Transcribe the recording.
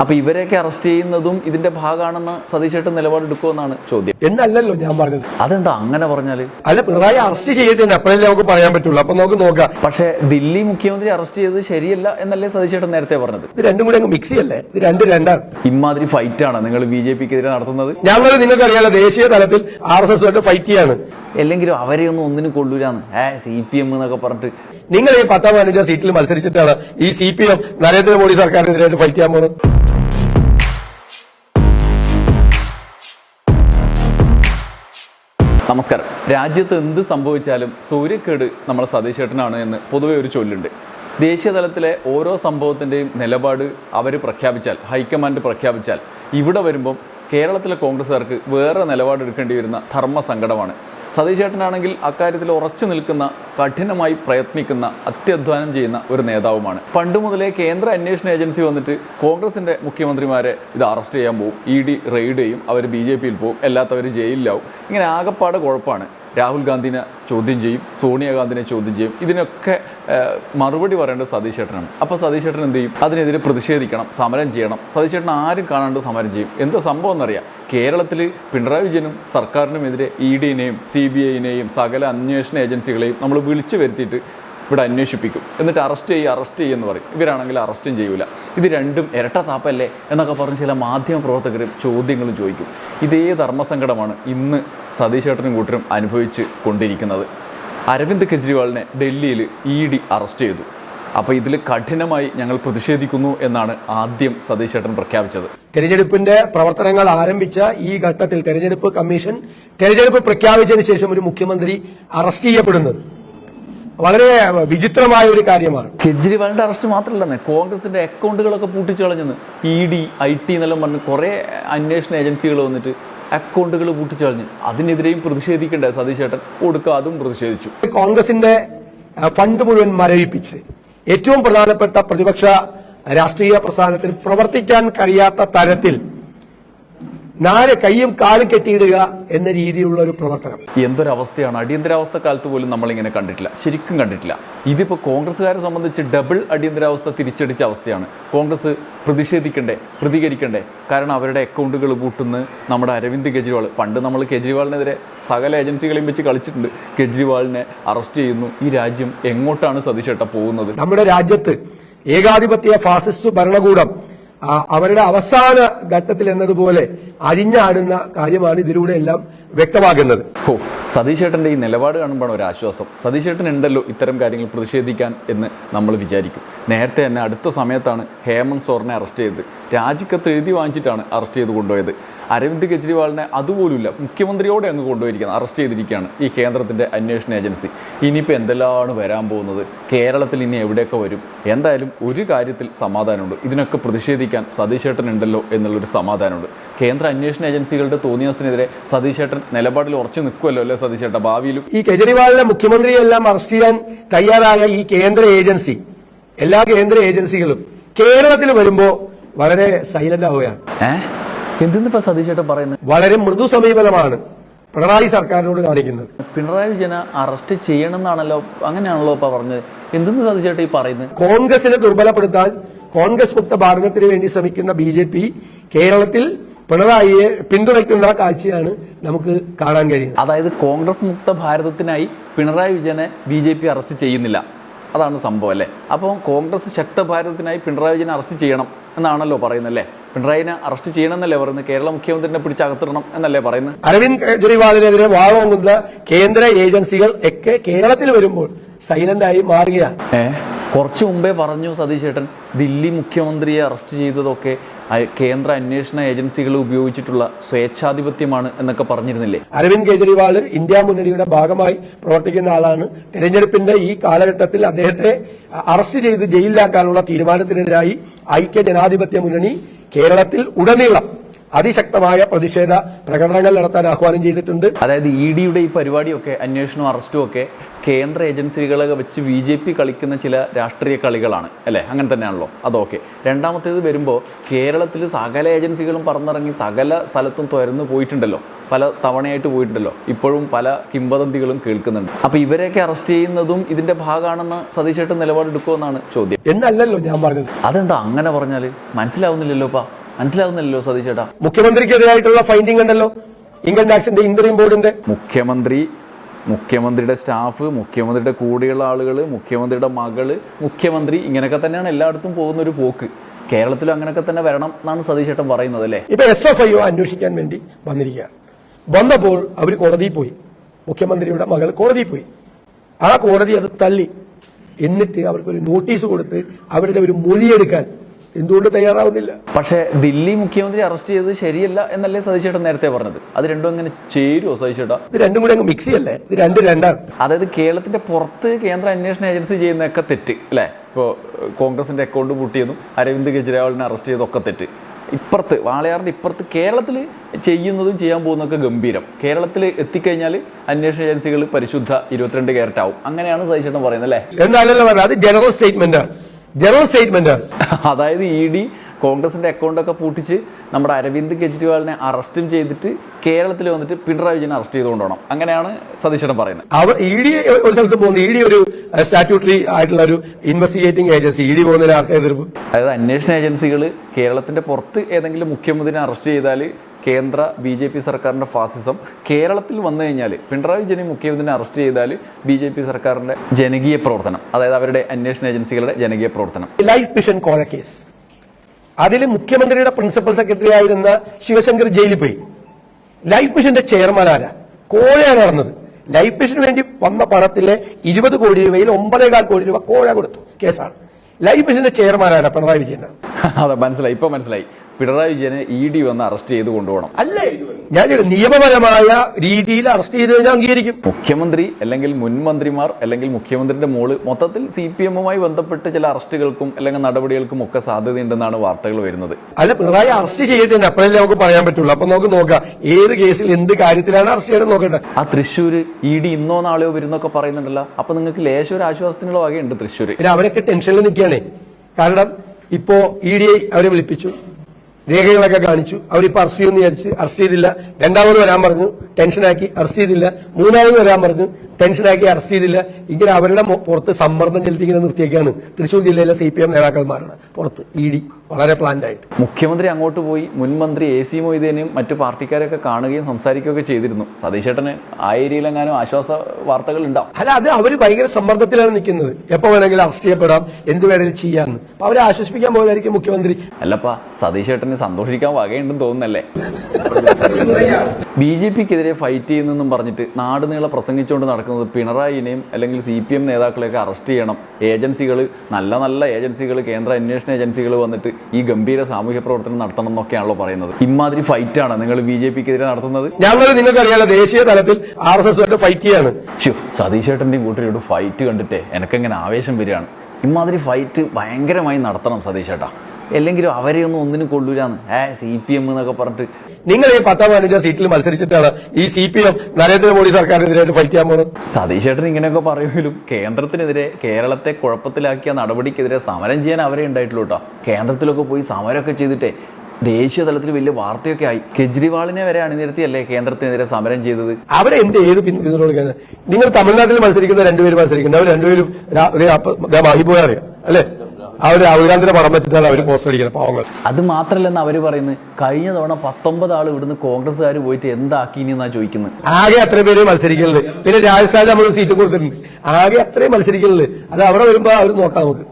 അപ്പൊ ഇവരെയൊക്കെ അറസ്റ്റ് ചെയ്യുന്നതും ഇതിന്റെ ഭാഗമാണെന്ന് സതീശേട്ടൻ നിലപാടെടുക്കുമെന്നാണ് ചോദ്യം. എന്നല്ലല്ലോ ഞാൻ പറഞ്ഞത്. അതെന്താ അങ്ങനെ പറഞ്ഞാൽ? അല്ല പിണറായി അറസ്റ്റ് ചെയ്തിട്ട് അപ്പോഴല്ലേ നമുക്ക് പറയാൻ പറ്റുള്ളൂ. അപ്പൊ നമുക്ക് നോക്കാം. പക്ഷേ ദില്ലി മുഖ്യമന്ത്രി അറസ്റ്റ് ചെയ്തത് ശരിയല്ല എന്നല്ലേ സതീശേട്ടൻ നേരത്തെ പറഞ്ഞത്? ഇത് രണ്ടും കൂടി അങ്ങ് മിക്സ് ചെയ്യല്ലേ? ഇത് രണ്ട് രണ്ടാണ്. ഇമാതിരി ഫൈറ്റ് ആണ് നിങ്ങൾ ബി ജെ പിക്കെതിരെ നടത്തുന്നത്. ഞങ്ങൾ നിങ്ങൾക്ക് അറിയാലോ ദേശീയ തലത്തിൽ ആർ എസ് എസ് ഫൈറ്റ് ചെയ്യാണ്. അല്ലെങ്കിലും അവരെ ഒന്നും ഒന്നിനും കൊള്ളൂലാന്ന്. ഏ സി പി എം എന്നൊക്കെ പറഞ്ഞിട്ട്. നിങ്ങൾ ഈ പത്താം പതിനഞ്ചാം സീറ്റിൽ മത്സരിച്ചിട്ടാണ് ഈ സി പി എം നരേന്ദ്രമോദി സർക്കാരിനെതിരായിട്ട് ഫൈറ്റ് ചെയ്യാൻ പോകുന്നത് നമസ്കാരം. രാജ്യത്ത് എന്ത് സംഭവിച്ചാലും സൂര്യക്കേട് നമ്മളെ സതീശേട്ടനാണ് എന്ന് പൊതുവെ ഒരു ചൊല്ലുണ്ട്. ദേശീയ തലത്തിലെ ഓരോ സംഭവത്തിന്റെയും നിലപാട് അവർ പ്രഖ്യാപിച്ചാൽ ഹൈക്കമാൻഡ് പ്രഖ്യാപിച്ചാൽ ഇവിടെ വരുമ്പം കേരളത്തിലെ കോൺഗ്രസ്സുകാർക്ക് വേറെ നിലപാടെടുക്കേണ്ടി വരുന്ന ധർമ്മ സങ്കടമാണ് സതീശേട്ടനാണെങ്കിൽ അക്കാര്യത്തിൽ ഉറച്ചു നിൽക്കുന്ന കഠിനമായി പ്രയത്നിക്കുന്ന അത്യധ്വാനം ചെയ്യുന്ന ഒരു നേതാവുമാണ്. പണ്ട് മുതലേ കേന്ദ്ര അന്വേഷണ ഏജൻസി വന്നിട്ട് കോൺഗ്രസിന്റെ മുഖ്യമന്ത്രിമാരെ ഇത് അറസ്റ്റ് ചെയ്യാൻ പോകും ഇ ഡി റെയ്ഡ് ചെയ്യും. അവർ ബി ജെ പിയിൽ പോകും എല്ലാത്തവർ ജയിലിലാവും. ഇങ്ങനെ ആകെപ്പാട് കുഴപ്പമാണ് രാഹുൽ ഗാന്ധിനെ ചോദ്യം ചെയ്യും സോണിയാഗാന്ധിനെ ചോദ്യം ചെയ്യും. ഇതിനൊക്കെ മറുപടി പറയേണ്ടത് സതീശേട്ടനാണ് അപ്പോൾ സതീശേട്ടൻ എന്ത് ചെയ്യും? അതിനെതിരെ പ്രതിഷേധിക്കണം സമരം ചെയ്യണം. സതീശേട്ടൻ ആരും കാണാണ്ട് സമരം ചെയ്യും. എന്താ സംഭവം എന്നറിയാം. കേരളത്തിൽ പിണറായി വിജയനും സർക്കാരിനുമെതിരെ ഇ ഡിനെയും സി ബി ഐനെയും സകല അന്വേഷണ ഏജൻസികളെയും നമ്മൾ വിളിച്ചു വരുത്തിയിട്ട് ഇവിടെ അന്വേഷിപ്പിക്കും. എന്നിട്ട് അറസ്റ്റ് ചെയ്യുക അറസ്റ്റ് ചെയ്യുമെന്ന് പറയും. ഇവരാണെങ്കിൽ അറസ്റ്റും ചെയ്യൂല. ഇത് രണ്ടും ഇരട്ട താപ്പല്ലേ എന്നൊക്കെ പറഞ്ഞ് ചില മാധ്യമ പ്രവർത്തകരും ചോദ്യങ്ങളും ചോദിക്കും. ഇതേ ധർമ്മസങ്കടമാണ് ഇന്ന് സതീശേട്ടനും കൂട്ടരും അനുഭവിച്ച് കൊണ്ടിരിക്കുന്നത്. അരവിന്ദ് കെജ്രിവാളിനെ ഡൽഹിയിൽ ഇ ഡി അറസ്റ്റ് ചെയ്തു. അപ്പോൾ ഇതിൽ കഠിനമായി ഞങ്ങൾ പ്രതിഷേധിക്കുന്നു എന്നാണ് ആദ്യം സതീശേട്ടൻ പ്രഖ്യാപിച്ചത്. തെരഞ്ഞെടുപ്പിന്റെ പ്രവർത്തനങ്ങൾ ആരംഭിച്ച ഈ ഘട്ടത്തിൽ തെരഞ്ഞെടുപ്പ് കമ്മീഷൻ തെരഞ്ഞെടുപ്പ് പ്രഖ്യാപിച്ചതിന് ശേഷം ഒരു മുഖ്യമന്ത്രി അറസ്റ്റ് ചെയ്യപ്പെടുന്നത്. വളരെ വിചിത്രമായ ഒരു കാര്യമാണ്. കെജ്രിവാളിന്റെ അറസ്റ്റ് മാത്രമല്ലെന്നേ കോൺഗ്രസിന്റെ അക്കൗണ്ടുകളൊക്കെ പൂട്ടിച്ചു കളഞ്ഞെന്ന് ഇ ഡി ഐ ടി എന്നെല്ലാം പറഞ്ഞ് കുറേ അന്വേഷണ ഏജൻസികൾ വന്നിട്ട് അക്കൗണ്ടുകൾ പൂട്ടിച്ചു കളഞ്ഞു. അതിനെതിരെയും പ്രതിഷേധിക്കണ്ടേ സതീശേട്ടൻ? കൊടുക്കുക അതും പ്രതിഷേധിച്ചു. കോൺഗ്രസിന്റെ ഫണ്ട് മുഴുവൻ മരവിപ്പിച്ച് ഏറ്റവും പ്രധാനപ്പെട്ട പ്രതിപക്ഷ രാഷ്ട്രീയ പ്രസ്ഥാനത്തിൽ പ്രവർത്തിക്കാൻ കഴിയാത്ത തരത്തിൽ നാല് കൈയും കാലും കെട്ടിയിടുക എന്ന രീതിയിലുള്ള ഒരു പ്രവർത്തനം. എന്തൊരവസ്ഥയാണ്? അടിയന്തരാവസ്ഥ കാലത്ത് പോലും നമ്മൾ ഇങ്ങനെ കണ്ടിട്ടില്ല. ശരിക്കും കണ്ടിട്ടില്ല. ഇതിപ്പോൾ കോൺഗ്രസ്സുകാരെ സംബന്ധിച്ച് ഡബിൾ അടിയന്തരാവസ്ഥ തിരിച്ചടിച്ച അവസ്ഥയാണ്. കോൺഗ്രസ് പ്രതിഷേധിക്കണ്ടേ പ്രതികരിക്കണ്ടേ? കാരണം അവരുടെ അക്കൗണ്ടുകൾ പൂട്ടുന്ന നമ്മുടെ അരവിന്ദ് കെജ്രിവാൾ. പണ്ട് നമ്മൾ കെജ്രിവാളിനെതിരെ സകല ഏജൻസികളെയും വെച്ച് കളിച്ചിട്ടുണ്ട്. കെജ്രിവാളിനെ അറസ്റ്റ് ചെയ്യുന്നു. ഈ രാജ്യം എങ്ങോട്ടാണ് സതീഷേട്ട പോകുന്നത്? നമ്മുടെ രാജ്യത്ത് ഏകാധിപത്യ ഫാസിസ്റ്റ് ഭരണകൂടം അവരുടെ അവസാന ഘട്ടത്തിൽ എന്നതുപോലെ അരിഞ്ഞാടുന്ന കാര്യമാണ് ഇതിലൂടെ എല്ലാം വ്യക്തമാകുന്നത്. ഓ സതീശേട്ടന്റെ ഈ നിലപാട് കാണുമ്പോഴാണ് ഒരു ആശ്വാസം. സതീശേട്ടൻ ഉണ്ടല്ലോ ഇത്തരം കാര്യങ്ങൾ പ്രതിഷേധിക്കാൻ എന്ന് നമ്മൾ വിചാരിക്കും. നേരത്തെ തന്നെ അടുത്ത സമയത്താണ് ഹേമന്ത് സോറിനെ അറസ്റ്റ് ചെയ്തത്. രാജിക്കത്ത് എഴുതി വാങ്ങിച്ചിട്ടാണ് അറസ്റ്റ് ചെയ്ത് കൊണ്ടുപോയത്. അരവിന്ദ് കെജ്രിവാളിനെ അതുപോലുമില്ല. മുഖ്യമന്ത്രിയോടെ അങ്ങ് കൊണ്ടുപോയിരിക്കുന്നത് അറസ്റ്റ് ചെയ്തിരിക്കുകയാണ് ഈ കേന്ദ്രത്തിന്റെ അന്വേഷണ ഏജൻസി. ഇനിയിപ്പോൾ എന്തെല്ലാമാണ് വരാൻ പോകുന്നത്? കേരളത്തിൽ ഇനി എവിടെയൊക്കെ വരും? എന്തായാലും ഒരു കാര്യത്തിൽ സമാധാനമുണ്ട്. ഇതിനൊക്കെ പ്രതിഷേധിക്കാൻ സതീശേട്ടൻ ഉണ്ടല്ലോ എന്നുള്ളൊരു സമാധാനമുണ്ട്. കേന്ദ്ര അന്വേഷണ ഏജൻസികളുടെ തോന്നിയതിനെതിരെ സതീശേട്ടൻ നിലപാടിൽ ഉറച്ചു നിൽക്കുമല്ലോ അല്ലേ സതീശേട്ട? ഭാവിയിലും ഈ കെജ്രിവാളിനെ മുഖ്യമന്ത്രിയെല്ലാം അറസ്റ്റ് ചെയ്യാൻ തയ്യാറായ ഈ കേന്ദ്ര ഏജൻസി എല്ലാ കേന്ദ്ര ഏജൻസികളും കേരളത്തിൽ വരുമ്പോൾ വളരെ സൈലന്റ് ആവുകയാണ്. ഏ? എന്തിന്നിപ്പോ സതീശേട്ടൻ പറയുന്നത് വളരെ മൃദു സമീപനമാണ് പിണറായി സർക്കാരിനോട് കാണിക്കുന്നത്. പിണറായി വിജയനെ അറസ്റ്റ് ചെയ്യണമെന്നാണല്ലോ അങ്ങനെയാണല്ലോ ഇപ്പൊ പറഞ്ഞത്. എന്തെന്ന് സതീശേട്ടൻ ഈ പറയുന്നത് കോൺഗ്രസിനെ ദുർബലപ്പെടുത്താൻ കോൺഗ്രസ് മുക്ത ഭാരതത്തിന് വേണ്ടി ശ്രമിക്കുന്ന ബി ജെ പി കേരളത്തിൽ പിണറായിയെ പിന്തുണയ്ക്കുന്ന കാഴ്ചയാണ് നമുക്ക് കാണാൻ കഴിയുന്നത്. അതായത് കോൺഗ്രസ് മുക്ത ഭാരതത്തിനായി പിണറായി വിജയനെ ബി ജെ പി അറസ്റ്റ് ചെയ്യുന്നില്ല. അതാണ് സംഭവം അല്ലേ? അപ്പം കോൺഗ്രസ് ശക്ത ഭാരതത്തിനായി പിണറായി വിജയനെ അറസ്റ്റ് ചെയ്യണം എന്നാണല്ലോ പറയുന്നത് അല്ലേ പിണറായിനെ അറസ്റ്റ് ചെയ്യണം എന്നല്ലേ പറയുന്നത്? കേരള മുഖ്യമന്ത്രിനെ പിടിച്ചകത്തിടണം എന്നല്ലേ പറയുന്നത്? അരവിന്ദ് കെജ്രിവാളിനെതിരെ വാളോങ്ങുന്ന കേന്ദ്ര ഏജൻസികൾ ഒക്കെ കേരളത്തിൽ വരുമ്പോൾ സൈലന്റ് ആയി മാറുകയാണ്. കുറച്ചു മുമ്പേ പറഞ്ഞു സതീശേട്ടൻ ദില്ലി മുഖ്യമന്ത്രിയെ അറസ്റ്റ് ചെയ്തതൊക്കെ കേന്ദ്ര അന്വേഷണ ഏജൻസികൾ ഉപയോഗിച്ചിട്ടുള്ള സ്വേച്ഛാധിപത്യമാണ് എന്നൊക്കെ പറഞ്ഞിരുന്നില്ലേ? അരവിന്ദ് കെജ്രിവാൾ ഇന്ത്യ മുന്നണിയുടെ ഭാഗമായി പ്രവർത്തിക്കുന്ന ആളാണ്. തെരഞ്ഞെടുപ്പിന്റെ ഈ കാലഘട്ടത്തിൽ അദ്ദേഹത്തെ അറസ്റ്റ് ചെയ്ത് ജയിലിലാക്കാനുള്ള തീരുമാനത്തിനെതിരായി ഐക്യ ജനാധിപത്യ മുന്നണി കേരളത്തിൽ ഉടനീളം അതിശക്തമായ പ്രതിഷേധ പ്രകടനങ്ങൾ നടത്താൻ ആഹ്വാനം ചെയ്തിട്ടുണ്ട്. അതായത് ഇ ഡിയുടെ ഈ പരിപാടിയൊക്കെ അന്വേഷണവും അറസ്റ്റും ഒക്കെ കേന്ദ്ര ഏജൻസികളെ വെച്ച് ബി ജെ പി കളിക്കുന്ന ചില രാഷ്ട്രീയ കളികളാണ് അല്ലേ? അങ്ങനെ തന്നെയാണല്ലോ. അതൊക്കെ രണ്ടാമത്തേത് വരുമ്പോൾ കേരളത്തിൽ സകല ഏജൻസികളും പറന്നിറങ്ങി സകല സ്ഥലത്തും തുരന്ന് പോയിട്ടുണ്ടല്ലോ. പല തവണയായിട്ട് പോയിട്ടുണ്ടല്ലോ. ഇപ്പോഴും പല കിംവദന്തികളും കേൾക്കുന്നുണ്ട്. അപ്പോൾ ഇവരെയൊക്കെ അറസ്റ്റ് ചെയ്യുന്നതും ഇതിന്റെ ഭാഗമാണെന്ന് സതീശേട്ടൻ നിലപാടെടുക്കുമെന്നാണ് ചോദ്യം. എന്നല്ലല്ലോ ഞാൻ പറഞ്ഞത്. അതെന്താ അങ്ങനെ പറഞ്ഞാൽ മനസ്സിലാവുന്നില്ലല്ലോ മനസ്സിലാവുന്നില്ലല്ലോ സതീശേട്ടാ മുഖ്യമന്ത്രിക്കെതിരായിട്ടുള്ള ഫൈൻഡിംഗ് ഉണ്ടല്ലോ. ഇൻകം ടാക്സിന്റെ ഇന്റർവ്യൂ ബോർഡിന്റെ മുഖ്യമന്ത്രി മുഖ്യമന്ത്രിയുടെ സ്റ്റാഫ് മുഖ്യമന്ത്രിയുടെ കൂടെയുള്ള ആളുകൾ മുഖ്യമന്ത്രിയുടെ മകൾ മുഖ്യമന്ത്രി ഇങ്ങനെയൊക്കെ തന്നെയാണ് എല്ലായിടത്തും പോകുന്ന ഒരു പോക്ക്. കേരളത്തിലും അങ്ങനെയൊക്കെ തന്നെ വരണം എന്നാണ് സതീശേട്ടൻ പറയുന്നത് അല്ലേ? ഇപ്പൊ എസ് എഫ് ഐ ഒ അന്വേഷിക്കാൻ വേണ്ടി വന്നിരിക്കുകയാണ് വന്നപ്പോൾ അവർ കോടതിയിൽ പോയി. മുഖ്യമന്ത്രിയുടെ മകൾ കോടതിയിൽ പോയി. ആ കോടതി അത് തള്ളി. എന്നിട്ട് അവർക്കൊരു നോട്ടീസ് കൊടുത്ത് അവരുടെ ഒരു മൊഴിയെടുക്കാൻ എന്തുകൊണ്ട് തയ്യാറാവുന്നില്ല? പക്ഷേ ദില്ലി മുഖ്യമന്ത്രി അറസ്റ്റ് ചെയ്തത് ശരിയല്ല എന്നല്ലേ സതീശേട്ടൻ നേരത്തെ പറഞ്ഞത്. അത് രണ്ടും അങ്ങനെ ചേരുമോ സതീശേട്ടാ? ഇത് രണ്ടും കൂടെ അങ്ങ് മിക്സ് അല്ലേ ഇത് രണ്ട് രണ്ടാണ്. അതായത് കേരളത്തിന്റെ പുറത്ത് കേന്ദ്ര അന്വേഷണ ഏജൻസി ചെയ്യുന്നതൊക്കെ തെറ്റ് അല്ലേ? ഇപ്പോൾ കോൺഗ്രസിന്റെ അക്കൗണ്ട് പൂട്ടിയതും അരവിന്ദ് കെജ്രിവാളിനെ അറസ്റ്റ് ചെയ്തതൊക്കെ തെറ്റ്. ഇപ്പുറത്ത് വാളയാറിന്റെ ഇപ്പുറത്ത് കേരളത്തിൽ ചെയ്യുന്നതും ചെയ്യാൻ പോകുന്നതൊക്കെ ഗംഭീരം. കേരളത്തിൽ എത്തിക്കഴിഞ്ഞാൽ അന്വേഷണ ഏജൻസികൾ പരിശുദ്ധ ഇരുപത്തിരണ്ട് ക്യാരറ്റ് ആവും. അങ്ങനെയാണ് സതീശേട്ടൻ പറയുന്നത് അല്ലേ? എന്തായാലും അത് ജനറൽ സ്റ്റേറ്റ്മെന്റ് ആണ്. General statement. അതായത് ഇ ഡി കോൺഗ്രസിന്റെ അക്കൗണ്ടൊക്കെ പൂട്ടിച്ച് നമ്മുടെ അരവിന്ദ് കെജ്രിവാളിനെ അറസ്റ്റും ചെയ്തിട്ട് കേരളത്തിൽ വന്നിട്ട് പിണറായി വിജയനെ അറസ്റ്റ് ചെയ്തുകൊണ്ടോണം അങ്ങനെയാണ് സതീശേട്ടൻ പറയുന്നത്. അവർ ഇ ഡി ഒരു സ്ഥലത്ത് പോകുന്നു ഇ ഡി ഒരു സ്റ്റാറ്റ്യൂട്ടറി ആയിട്ടുള്ള ഒരു ഇൻവെസ്റ്റിഗേറ്റിംഗ് ഏജൻസി ഇ ഡി പോകുന്നതിന് ആർക്കും എതിർപ്പ്? അതായത് അന്വേഷണ ഏജൻസികൾ കേരളത്തിന്റെ പുറത്ത് ഏതെങ്കിലും മുഖ്യമന്ത്രിനെ അറസ്റ്റ് ചെയ്താൽ കേന്ദ്ര ബി ജെ പി സർക്കാരിന്റെ ഫാസിസം കേരളത്തിൽ വന്നു കഴിഞ്ഞാൽ പിണറായി വിജയനെ മുഖ്യമന്ത്രിനെ അറസ്റ്റ് ചെയ്താൽ ബി ജെ പി സർക്കാരിന്റെ ജനകീയ പ്രവർത്തനം അതായത് അവരുടെ അന്വേഷണ ഏജൻസികളുടെ ജനകീയ പ്രവർത്തനം. ലൈഫ് മിഷൻ കോഴ കേസ്. അതിൽ മുഖ്യമന്ത്രിയുടെ പ്രിൻസിപ്പൽ സെക്രട്ടറി ആയിരുന്ന ശിവശങ്കർ ജയിലിൽ പോയി. ലൈഫ് മിഷന്റെ ചെയർമാൻ ആരാ? കോഴയാണ് നടന്നത്. ലൈഫ് മിഷന് വേണ്ടി വന്ന പണത്തിലെ ഇരുപത് കോടി രൂപയിൽ ഒമ്പതേകാൽ കോടി രൂപ കോഴ കൊടുത്തു. കേസാണ്. ലൈഫ് മിഷന്റെ ചെയർമാൻ ആരാ? പിണറായി വിജയൻ അതെ മനസ്സിലായി ഇപ്പൊ മനസ്സിലായി. പിണറായി വിജയനെ ഇ ഡി വന്ന് അറസ്റ്റ് ചെയ്ത് കൊണ്ടുപോകണം. അല്ലേ ഞാൻ നിയമപരമായ രീതിയിൽ അറസ്റ്റ് ചെയ്ത് കഴിഞ്ഞാൽ അംഗീകരിക്കും. മുഖ്യമന്ത്രി അല്ലെങ്കിൽ മുൻ മന്ത്രിമാർ അല്ലെങ്കിൽ മുഖ്യമന്ത്രിയുടെ മോൾ മൊത്തത്തിൽ സി പി എമ്മുമായി ബന്ധപ്പെട്ട് ചില അറസ്റ്റുകൾക്കും അല്ലെങ്കിൽ നടപടികൾക്കും ഒക്കെ സാധ്യതയുണ്ടെന്നാണ് വാർത്തകൾ വരുന്നത്. അല്ല പിണറായി അറസ്റ്റ് ചെയ്തിട്ട് അപ്പോഴല്ലേ നമുക്ക് പറയാൻ പറ്റുള്ളൂ. അപ്പൊ നമുക്ക് നോക്കാം ഏത് കേസിൽ എന്ത് കാര്യത്തിലാണ് അറസ്റ്റ് ചെയ്യണം നോക്കട്ടെ. ആ തൃശ്ശൂര് ഇ ഡി ഇന്നോ നാളെയോ വരുന്നൊക്കെ പറയുന്നുണ്ടല്ലോ. അപ്പൊ നിങ്ങൾക്ക് ലേശം ഒരു ആശ്വാസത്തിനുള്ള വകയുണ്ട് തൃശ്ശൂര്. പിന്നെ അവരൊക്കെ ടെൻഷനിൽ നിൽക്കുകയാണ്. കാരണം ഇപ്പോ ഇ ഡി ഐ അവരെ വിളിപ്പിച്ചു. രേഖകളൊക്കെ കാണിച്ചു. അവരിപ്പോൾ അറസ്റ്റ് ചെയ്യുമെന്ന് വിചാരിച്ച് അറസ്റ്റ് ചെയ്തില്ല. രണ്ടാമത് വരാൻ പറഞ്ഞു. ടെൻഷനാക്കി അറസ്റ്റ് ചെയ്തില്ല. മൂന്നാമത് വരാൻ പറഞ്ഞു. ടെൻഷനാക്കി അറസ്റ്റ് ചെയ്തില്ല. ഇങ്ങനെ അവരുടെ പുറത്ത് സമ്മർദ്ദം ചെലുത്തി ഇങ്ങനെ നിർത്തിയേക്കാണ്. തൃശ്ശൂർ ജില്ലയിലെ സി പി എം നേതാക്കന്മാരുടെ പുറത്ത് ഇ ഡി വളരെ പ്ലാൻഡായിട്ട് മുഖ്യമന്ത്രി അങ്ങോട്ട് പോയി മുൻ മന്ത്രി എ സി മൊയ്തേനെയും മറ്റു പാർട്ടിക്കാരെയൊക്കെ കാണുകയും സംസാരിക്കുകയൊക്കെ ചെയ്തിരുന്നു. സതീശേട്ടന് ആ ഏരിയയിലെങ്ങാനും ആശ്വാസ വാർത്തകൾ ഉണ്ടാവും. അല്ല അത് അവർ ഭയങ്കര സമ്മർദ്ദത്തിലാണ് നിൽക്കുന്നത്. എപ്പോൾ വേണമെങ്കിലും അറസ്റ്റ് ചെയ്യപ്പെടാം. എന്ത് വേണമെങ്കിലും ചെയ്യാമെന്ന് അപ്പോൾ അവരെ ആശ്വസിപ്പിക്കാൻ പോയതായിരിക്കും മുഖ്യമന്ത്രി. അല്ലപ്പാ സതീശേട്ടന് സന്തോഷിക്കാൻ വകയുണ്ടെന്ന് തോന്നുന്നല്ലേ? ബി ജെ പിക്കെതിരെ ഫൈറ്റ് ചെയ്യുന്നെന്നും പറഞ്ഞിട്ട് നാട് നീളെ പ്രസംഗിച്ചുകൊണ്ട് നടക്കുന്നത് പിണറായിനെയും അല്ലെങ്കിൽ സി പി എം നേതാക്കളെയൊക്കെ അറസ്റ്റ് ചെയ്യണം. ഏജൻസികൾ നല്ല നല്ല ഏജൻസികൾ കേന്ദ്ര അന്വേഷണ ഏജൻസികൾ വന്നിട്ട് ഈ ഗംഭീര സാമൂഹ്യ പ്രവർത്തനം നടത്തണം എന്നൊക്കെയാണല്ലോ പറയുന്നത്. ഇമാതിരി ഫൈറ്റാണ് നിങ്ങൾ ബി ജെ പിക്കെതിരെ നടത്തുന്നത്? ഞങ്ങൾ നിങ്ങൾക്കറിയാലോ ദേശീയ തലത്തിൽ ആർ എസ് എസ് ഫൈറ്റ് ചെയ്യാണ്. സതീശേട്ടന്റെയും കൂട്ടരോട് ഫൈറ്റ് കണ്ടിട്ടേ എനിക്കെങ്ങനെ ആവേശം വരികയാണ്. ഇമാതിരി ഫൈറ്റ് ഭയങ്കരമായി നടത്തണം സതീശേട്ടാ. അല്ലെങ്കിലും അവരെ ഒന്നും ഒന്നിനും കൊള്ളൂലാന്ന്. ഏ സി പി എം എന്നൊക്കെ പറഞ്ഞിട്ട്. നിങ്ങൾ ഈ പത്താം പതിനഞ്ചാം സീറ്റിൽ മത്സരിച്ചിട്ടാണ് ഈ സി പി എം നരേന്ദ്രമോദി സർക്കാരിനെതിരായിട്ട് ഫൈറ്റ് ചെയ്യാൻ പോകുന്നത് സതീഷ് ചേട്ടൻ ഇങ്ങനെയൊക്കെ പറയുമെങ്കിലും കേന്ദ്രത്തിനെതിരെ കേരളത്തെ കുഴപ്പത്തിലാക്കിയ നടപടിക്കെതിരെ സമരം ചെയ്യാൻ അവരെ ഉണ്ടായിട്ടുള്ളൂ കേട്ടോ കേന്ദ്രത്തിലൊക്കെ പോയി സമരമൊക്കെ ചെയ്തിട്ടേ ദേശീയ തലത്തിൽ വലിയ വാർത്തയൊക്കെ ആയി. കെജ്രിവാളിനെ വരെ അണിനിരത്തിയല്ലേ കേന്ദ്രത്തിനെതിരെ സമരം ചെയ്തത്? അവരെ എന്ത് ഏത് പിന്തുണ നിങ്ങൾ തമിഴ്നാട്ടിൽ മത്സരിക്കുന്ന രണ്ടുപേരും മത്സരിക്കുന്നു. അവർ രണ്ടുപേരും അറിയാം അല്ലെ? അവർ രാഹുൽ ഗാന്ധിയുടെ പടം വെച്ചിട്ടാണ് അവർ പോസ്റ്റ് അടിക്കുന്നത് പാവങ്ങൾ. അത് മാത്രമല്ലെന്ന് അവർ പറയുന്നത് കഴിഞ്ഞ തവണ പത്തൊമ്പത് ആൾ ഇവിടുന്ന് കോൺഗ്രസ്സുകാർ പോയിട്ട് എന്താക്കീനി എന്നാ ചോദിക്കുന്നത്? ആകെ അത്രയും പേര് മത്സരിക്കുന്നുണ്ട്. പിന്നെ രാജസ്ഥാനിൽ നമ്മൾ സീറ്റ് കൊടുത്തിട്ടുണ്ട്. ആകെ അത്രയും മത്സരിക്കുന്നുണ്ട്. അത് അവിടെ വരുമ്പോ അവർ നോക്കാം നമുക്ക്.